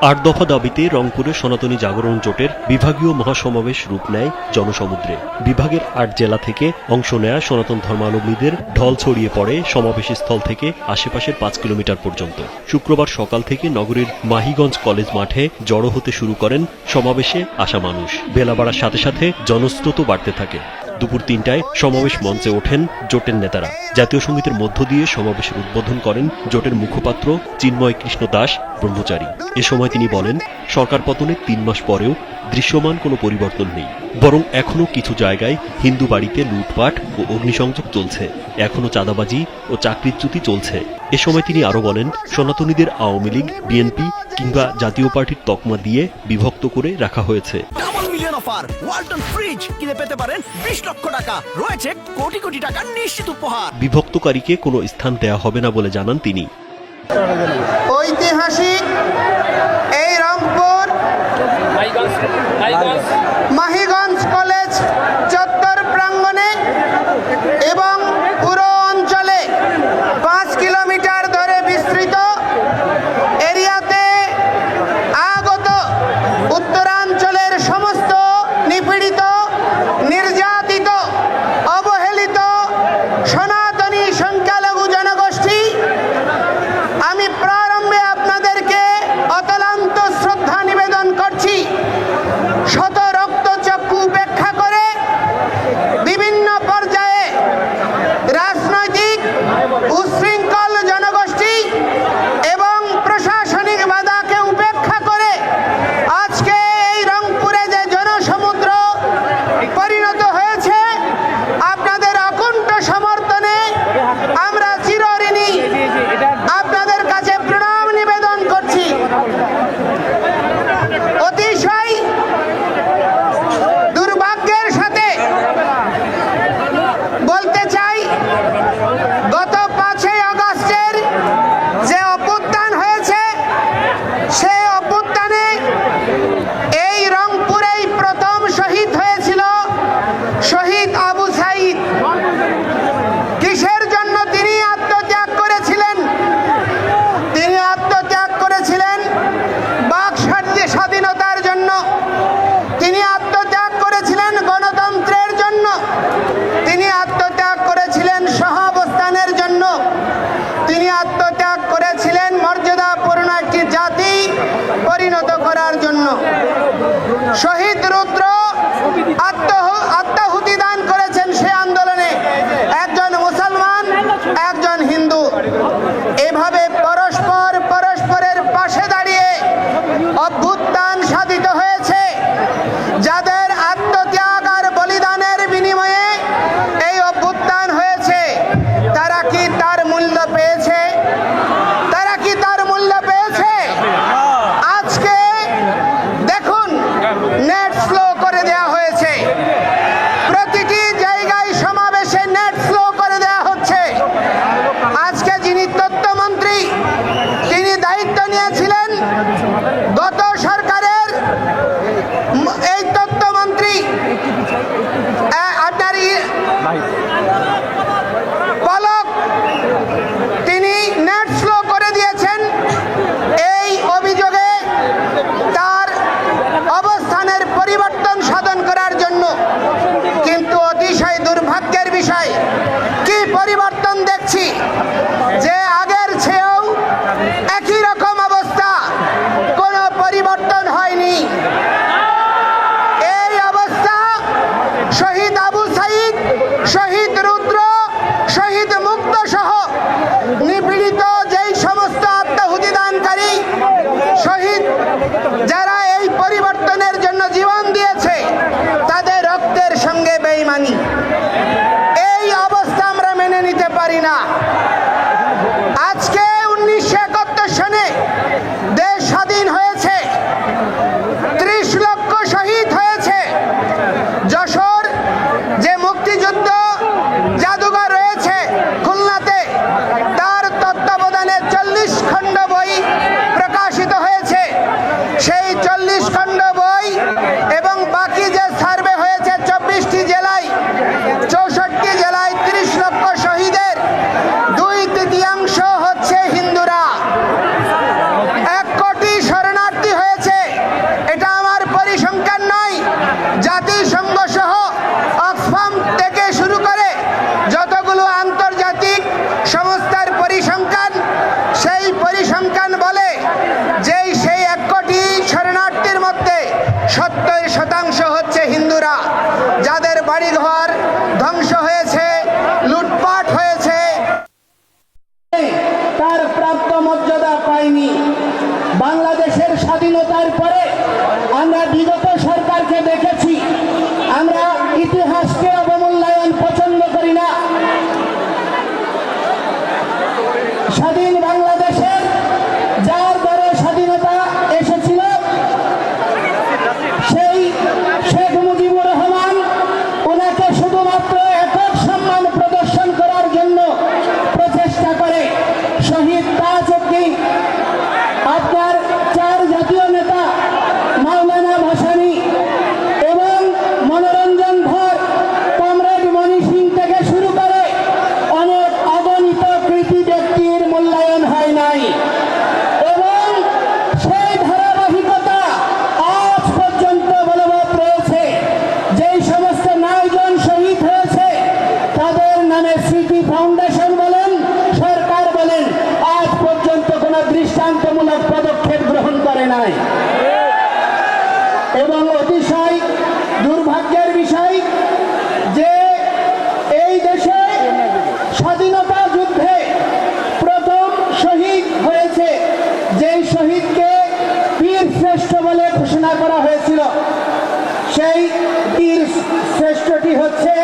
আট দফা দাবিতে রংপুরে সনাতনী জাগরণ জোটের বিভাগীয় মহাসমাবেশ রূপ নেয় জনসমুদ্রে। বিভাগের আট জেলা থেকে অংশ নেয়া সনাতন ধর্মাবলম্বীদের ঢল ছড়িয়ে পড়ে সমাবেশ স্থল থেকে আশেপাশের পাঁচ কিলোমিটার পর্যন্ত। শুক্রবার সকাল থেকে নগরীর মাহিগঞ্জ কলেজ মাঠে জড়ো হতে শুরু করেন সমাবেশে আসা মানুষ। বেলা বাড়ার সাথে সাথে জনস্রোত বাড়তে থাকে। দুপুর তিনটায় সমাবেশ মঞ্চে ওঠেন জোটের নেতারা। জাতীয় সঙ্গীতের মধ্য দিয়ে সমাবেশের উদ্বোধন করেন জোটের মুখপাত্র চিন্ময় কৃষ্ণ দাস, ব্রহ্মচারী। এ সময় তিনি বলেন, সরকার পতনের তিন মাস পরেও দৃশ্যমান কোনো পরিবর্তন নেই। বরং এখনও কিছু জায়গায় হিন্দু বাড়িতে লুটপাট ও অগ্নিসংযোগ চলছে। এখনও চাঁদাবাজি ও চাকরিচ্যুতি চলছে। এ সময় তিনি আরও বলেন, সনাতনীদের আওয়ামী লীগ, বিএনপি কিংবা জাতীয় পার্টির তকমা দিয়ে বিভক্ত করে রাখা হয়েছে। মিলিয়ন অফার ওয়ালটন ফ্রিজ কিনে পেতে পারেন বিশ লক্ষ টাকা। রয়েছে কোটি কোটি টাকার নিশ্চিত উপহার। বিভক্তকারীকে কোনো স্থান দেয়া হবে না বলে জানান তিনি। ঐতিহাসিক এই রংপুর মাহিগঞ্জ কলেজ চত্বর প্রাঙ্গণে এবং অভ্যুত্থান সাধিত হয়েছে। যাদের আত্মত্যাগ আর বলিদানের বিনিময়ে এই অভ্যুত্থান হয়েছে তারা কি তার মূল্য পেয়েছে তারা কি তার মূল্য পেয়েছে আজকে দেখুন নেট স্লো করে দেওয়া হয়েছে প্রতিটি জায়গায় সমাবেশে নেট স্লো করে দেওয়া হচ্ছে আজকে যিনি তথ্যমন্ত্রী তিনি দায়িত্ব নিয়েছিলেন গত সরকারের ম- এই তথ্যমন্ত্রী আহ, আপনার ই- পলক তিনি নেট স্লো করে দিয়েছেন এই অভিযোগে তার অবস্থানের পরিবর্তন সাধন করার জন্য কিন্তু অতিশয় দুর্ভাগ্যের বিষয় কি পরিবর্তন দেখছি। মধ্যে সত্তর শতাংশ হচ্ছে হিন্দুরা। যাদের বাড়িঘর ধ্বংস হয়েছে, লুটপাট হয়েছে। তার প্রাপ্ত মর্যাদা পায়নি বাংলাদেশের স্বাধীনতার পরে আমরা বিগত সরকারকে দেখেছি। আমরা ইতিহাসকে হয়েছিল। সেই বীর শ্রেষ্ঠটি হচ্ছে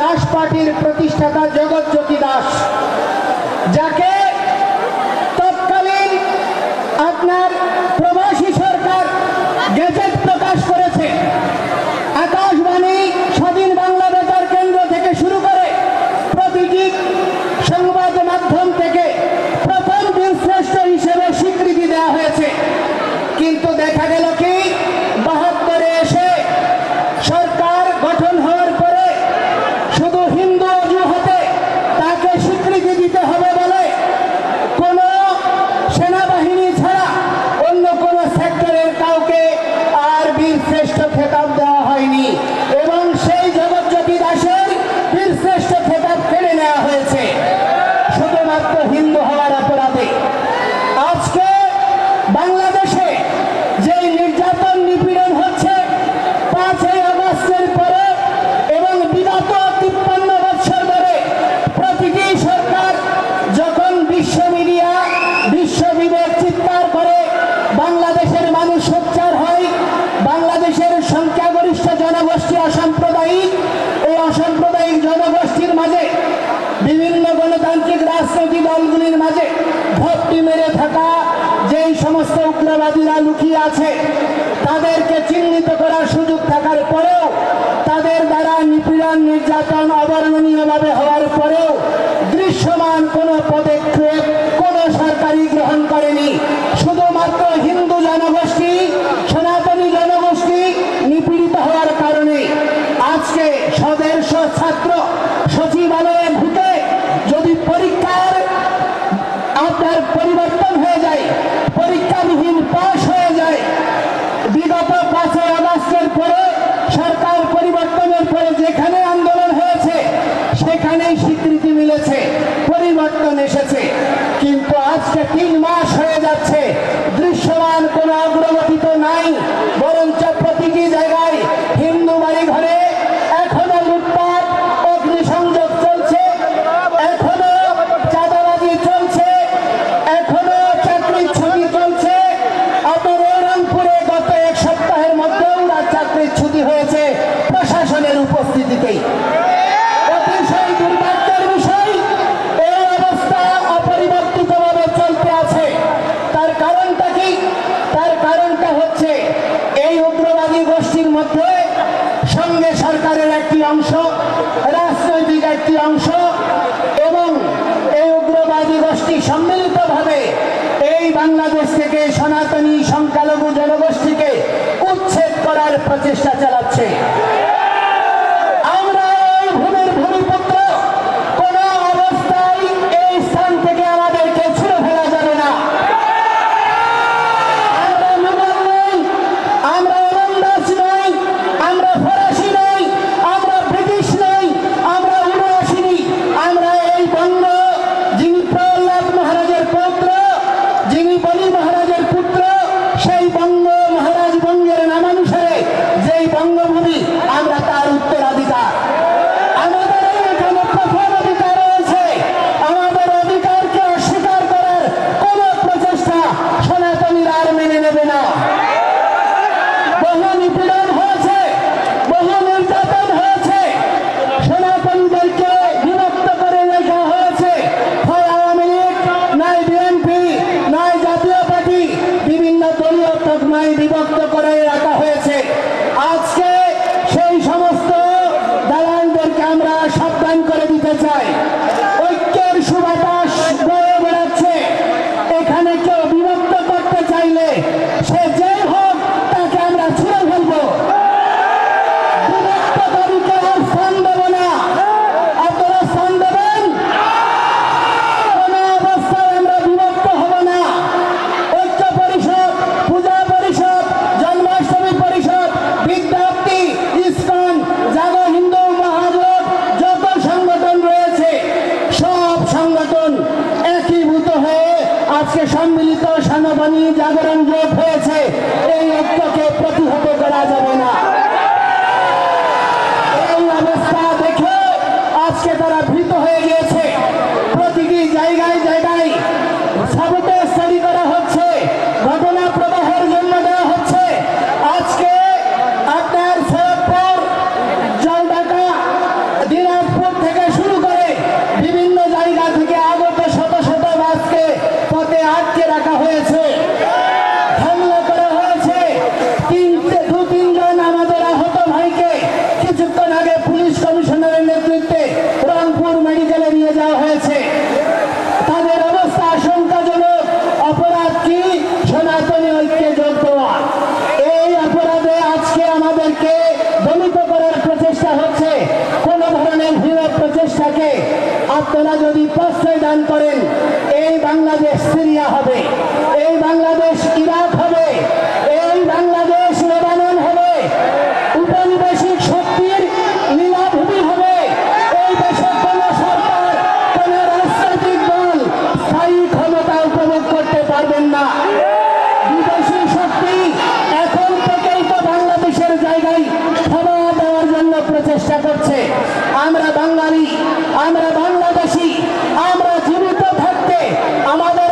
দাস পার্টির প্রতিষ্ঠাতা জগৎজ্যোতি দাস, যাকে তৎকালীন আপনার প্রবাসী সরকার গেজেট প্রকাশ করে ስተት በጣም ঘাপটি মেরে থাকা যেই সমস্ত উগ্রবাদীরা লুকিয়ে আছে, তাদেরকে চিহ্নিত করার সুযোগ থাকার পরেও, তাদের দ্বারা নিপীড়ন, নির্যাতন অবর্ণনীয়ভাবে হওয়ার পরেও দৃশ্যমান কোনো পদক্ষেপ কোনো সরকারি গ্রহণ করেনি। পরিবর্তন এসেছে। কিন্তু আজকে তিন মাস হয়ে যাচ্ছে। দৃশ্যমান কোনো অগ্রগতি তো নাই বরঞ্চ সনাতনী সংখ্যালঘু জনগোষ্ঠীকে উচ্ছেদ করার প্রচেষ্টা চালাচ্ছে। দান করেন, এই বাংলাদেশ সিরিয়া হবে, এই বাংলাদেশ ইরাক হবে, এই বাংলাদেশ লেবানন হবে, উপনিবেশিক শক্তির নিরাভূমি হবে, এই দেশের কোন সরকার কোন রাজনৈতিক দল স্থায়ী ক্ষমতা উপভোগ করতে পারবেন না। বিদেশি শক্তি এখন থেকেই তো বাংলাদেশের জায়গায় ক্ষমা দেওয়ার জন্য প্রচেষ্টা করছে। আমরা বাঙালি, আমরা ¡Amade!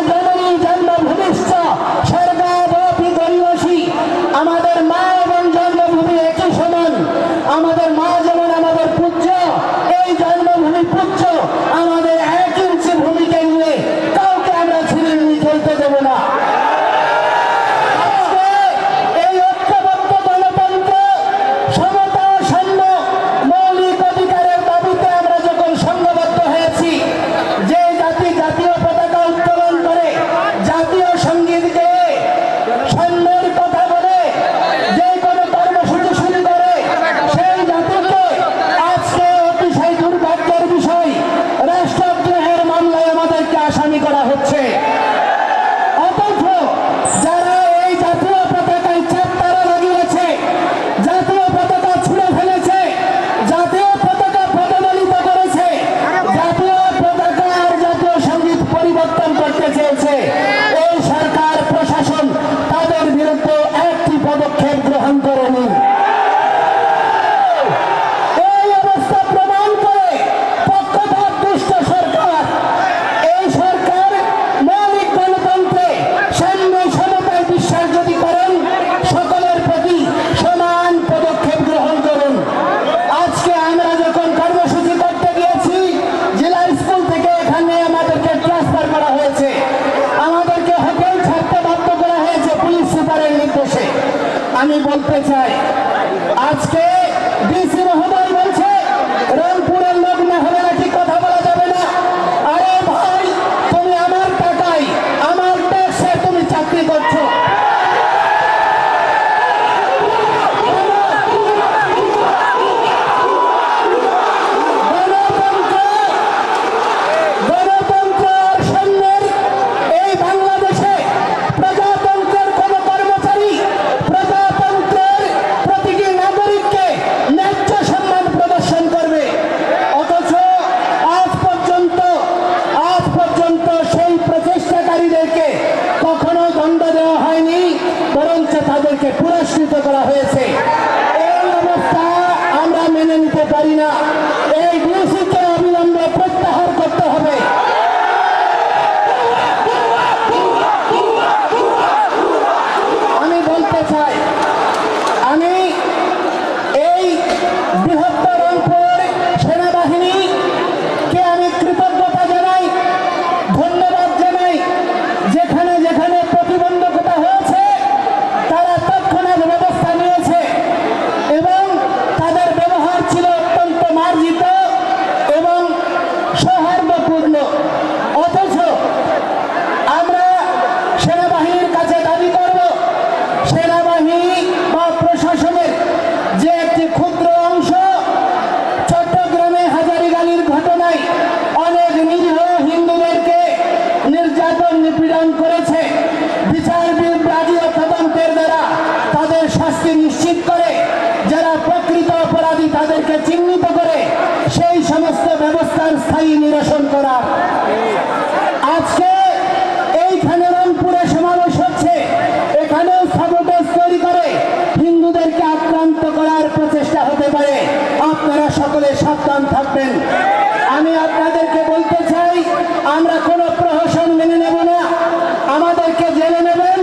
আমি বলতে চাই ব্যবস্থার নিরসন করার আজকে এইখানে রংপুরে সমাবেশ হচ্ছে। এখানেও সাবোটেজ তৈরি করে। হিন্দুদেরকে আক্রান্ত করার প্রচেষ্টা হতে পারে। আপনারা সকলে সাবধান থাকবেন। আমি আপনাদেরকে বলতে চাই আমরা কোনো প্রহসন মেনে নেব না আমাদেরকে জেলে নেবেন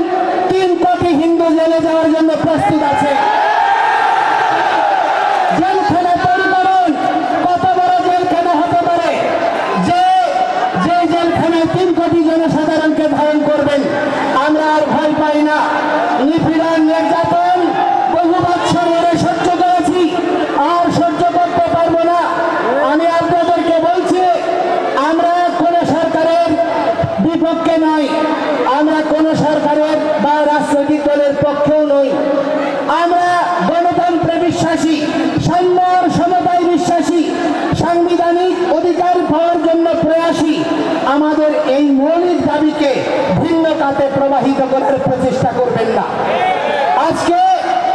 তিন কোটি হিন্দু জেলে যাওয়ার জন্য প্রস্তুত আছে জেলখানা তৈরি করুন কত বড় জেলখানা হতে পারে যে যে জেলখানায় তিন কোটি জনসাধারণকে ধারণ করবেন আমরা আর ভয় পাই না নিপীড়ন নির্যাতন বহু বছর ধরে সহ্য করেছি আর সহ্য করতে পারব না আমি আপনাদেরকে বলছি আমরা কোন সরকারের বিপক্ষে নই আমরা কোন সরকারের বা দলের পক্ষেও নই আমরা গণতন্ত্রে বিশ্বাসী সাম্যর সমতায় বিশ্বাসী, সাংবিধানিক অধিকার পাওয়ার জন্য প্রয়াসী, আমাদের এই মৌলিক দাবিকে ভিন্ন কাতে প্রবাহিত করার প্রচেষ্টা করবেন না। আজকে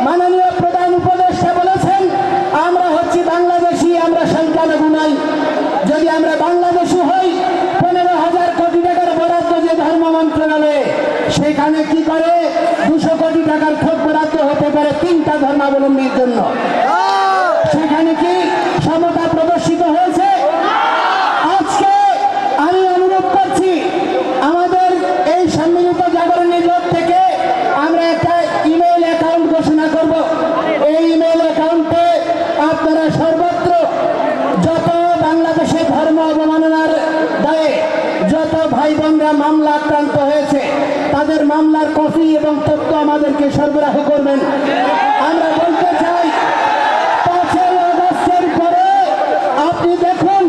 মাননীয় প্রধান উপদেষ্টা বলেছেন, আমরা হচ্ছি বাংলাদেশি, আমরা সংখ্যালঘু নাই। যদি আমরা বাংলাদেশি হই, পনেরো হাজার কোটি টাকার বরাদ্দ যে ধর্ম মন্ত্রণালয়ে, সেখানে কি করে টাকার থোক বরাদ্দ হতে পারে তিনটা ধর্মাবলম্বীর জন্য। সেখানে কি সমতা প্রদর্শিত হয়েছে? আজকে আমি অনুরোধ করছি, আমাদের এই সম্মিলিত জাগরণী জোট থেকে আমরা একটা ইমেল অ্যাকাউন্ট ঘোষণা করব। এই ইমেল অ্যাকাউন্টে আপনারা সর্বত্র যত বাংলাদেশে ধর্ম অবমাননার ভাই বোনরা মামলা আক্রান্ত হয়েছে। তাদের মামলার কপি এবং তথ্য আমাদেরকে সরবরাহ করবেন। আমরা বলতে চাই, পাঁচই আগস্টের পরে আপনি দেখুন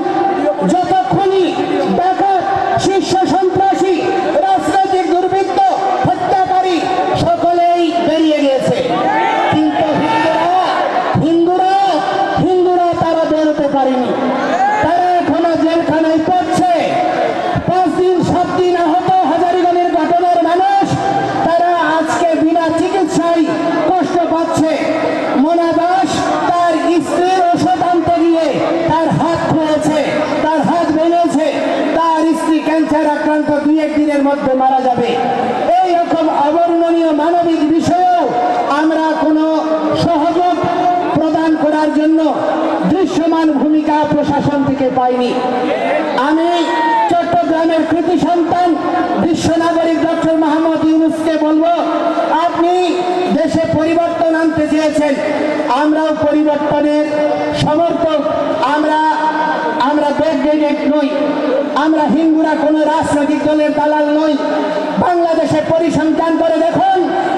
যত খুনি ডাকাত শীর্ষ সন্ত্রাসী রাজনৈতিক দুর্বৃত্ত হত্যাকারী সকলেই বেরিয়ে গিয়েছে কিন্তু হিন্দুরা হিন্দুরা হিন্দুরা তারা বেরোতে পারেনি তারা এখনও জেলখানায় পড়ছে পাঁচ দিন সাত দিন আহত হাজারিগণের ঘটনার মানুষ তারা আজকে বিনা চিকিৎসায় কষ্ট পাচ্ছে মোনা দাস তার স্ত্রীর ওষুধ আনতে গিয়ে তার হাত খুঁয়েছে তার হাত ভেঙেছে তার স্ত্রী ক্যান্সার আক্রান্ত দুই একদিনের মধ্যে মারা যাবে। এই রকম অবর্ণনীয় মানবিক বিষয়েও আমরা কোনো সহযোগ প্রদান করার জন্য দৃশ্যমান ভূমিকা প্রশাসন থেকে পাইনি। আমি চট্টগ্রামের কৃতি সন্তান বিশ্ব নাগরিক ডক্টর মাহমুদ ইউনুসকে বলব, আপনি দেশে পরিবর্তন আনতে চেয়েছেন, আমরাও পরিবর্তনের সমর্থক, আমরা আমরা ব্যাকডেটেড নই। আমরা হিন্দুরা কোনো রাজনৈতিক দলের দালাল নই। বাংলাদেশে পরিসংখ্যান করে দেখুন,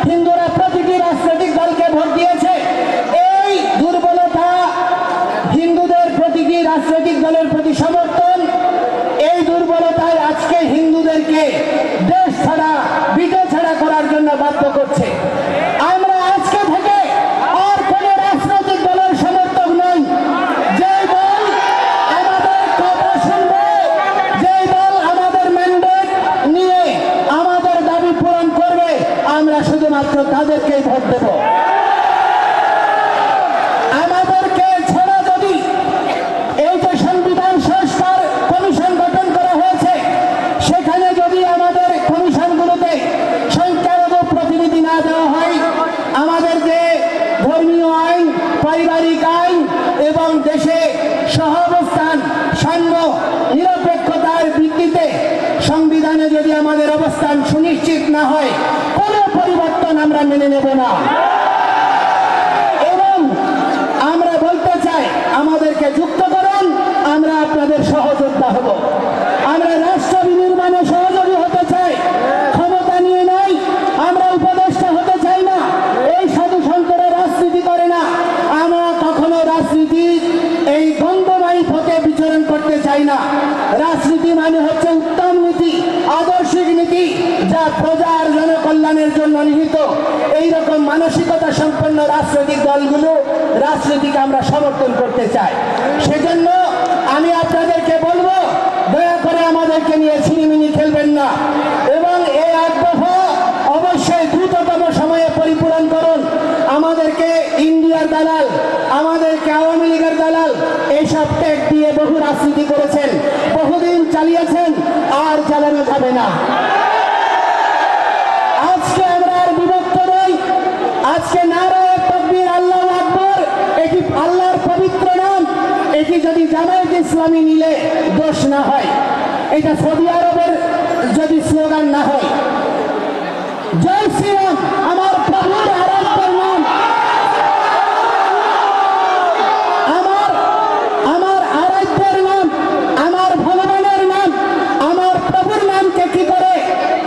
হিন্দুরা প্রতিটি রাজনৈতিক দলকে ভোট দিয়েছে। এই দুর্বলতা হিন্দুদের প্রতিটি রাজনৈতিক দলের প্রতি সমর্থন, এই দুর্বলতায় আজকে হিন্দুদেরকে দেশ ছাড়া বিজয় ছাড়া করার জন্য বাধ্য করছে আমরা আজকে থেকে আর কোন রাজনৈতিক দলের সমর্থক নই যে দল আমাদের কথা শুনবে যে দল আমাদের ম্যান্ডেট নিয়ে আমাদের দাবি পূরণ করবে আমরা শুধুমাত্র তাদেরকেই ভোট দেবো আমাদেরকে ছাড়া যদি এই যে সংবিধান সংস্কার কমিশন গঠন করা হয়েছে সেখানে যদি আমাদের কমিশনগুলোতে সংখ্যালঘু প্রতিনিধি না দেওয়া হয় আমাদের যে ধর্মীয় আইন পারিবারিক আইন এবং সহাবস্থান সাম্য নিরপেক্ষতার ভিত্তিতে সংবিধানে যদি আমাদের অবস্থান সুনিশ্চিত না হয়, কোনো পরিবর্তন আমরা মেনে নেব না। এবং আমরা বলতে চাই, আমাদেরকে যুক্ত করুন, আমরা আপনাদের সহযোদ্ধা হব। আমরা রাষ্ট্র বিনির্মাণে সহযোগী হতে চাই ক্ষমতা নিয়ে নাই আমরা উপদেষ্টা হতে চাই না এই সাধু সন্তরা রাজনীতি করে না আমরা কখনো রাজনীতি এই গন্ধবাহী পথে বিচরণ করতে চাই না মানে হচ্ছে উত্তম নীতি আদর্শিক নীতি, যা প্রজার জনকল্যাণের জন্য নিহিত। এই রকম মানসিকতা সম্পন্ন রাজনৈতিক দলগুলো রাজনীতিকে আমরা সমর্থন করতে চাই। সেজন্য আমি আপনাদেরকে বলব, দয়া করে আমাদেরকে নিয়ে ছিনিমিনি খেলবেন না। এবং এই আগ্রহ অবশ্যই দ্রুততম সময়ে পরিপূরণ করুন। আমাদেরকে ইন্ডিয়ার দালাল, আমাদেরকে আওয়ামী লীগের দালাল, এইসব ট্যাগ দিয়ে বহু রাজনীতি করেছেন বহুদিন চালিয়েছেন, আর চালানো যাবে না। আজকে আমরা আর বিভক্ত নই। আজকে নারায় তকবীর আল্লাহ আকবর। এটি আল্লাহর পবিত্র নাম। এটি যদি জামায়াত ইসলামী নিলে দোষ না হয়। এটা সৌদি আরবের যদি স্লোগান না হয়। জয় শ্রীরাম আমার প্রভুর আরাধ্যের নাম আমার আমার আরাধ্যের নাম আমার ভগবানের নাম আমার প্রভুর নামকে কি করে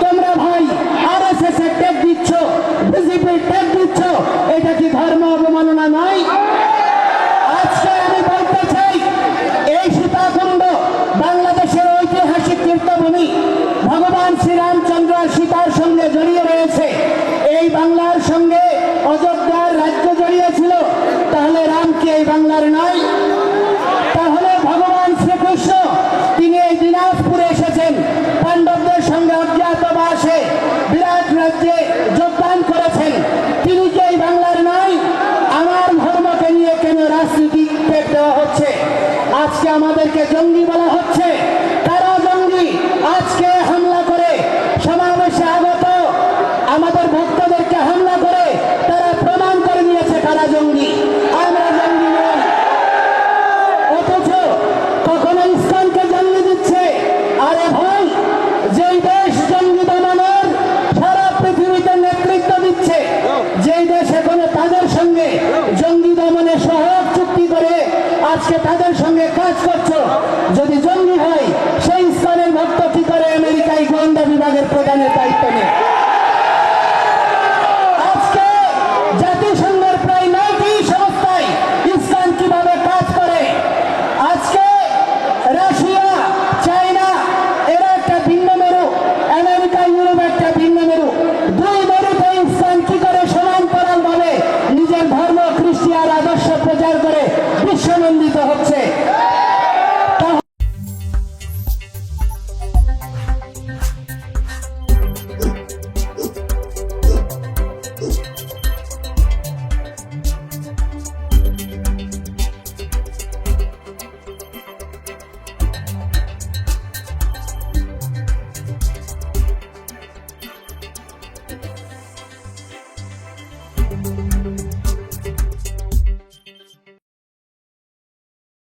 তোমরা ভাই আর এস এস এর ট্যাগ দিচ্ছ বিজেপির ট্যাগ দিচ্ছ এটা কি ধর্ম অবমাননা নয় আজকে আমি বলতে চাই এই সীতাকুণ্ড বাংলাদেশের ঐতিহাসিক তীর্থভূমি ভগবান শ্রীরামচন্দ্র আর সীতার সঙ্গে জড়িয়ে রয়েছে এই বাংলার সঙ্গে অযোধ্যার রাজ্য জড়িয়ে ছিল, তাহলে রাম কি এই বাংলার নয়? তাহলে ভগবান শ্রীকৃষ্ণ, তিনি এই দিনাজপুরে এসেছেন, পাণ্ডবদের সঙ্গে অজ্ঞাতবাসে বিরাট রাজ্যে যোগদান করেছেন। তিনি কি এই বাংলার নয়? আমার ধর্মকে নিয়ে কেন রাজনীতি দেওয়া হচ্ছে? আজকে আমাদেরকে জঙ্গি বলা হচ্ছে। তারা জঙ্গি? আজকে হামলা সঙ্গে কাজ করছ। যদি জঙ্গি হয়, সেই স্থানের ভক্ত কি করে আমেরিকায় গোয়েন্দা বিভাগের প্রধানের দায়িত্ব নেয়।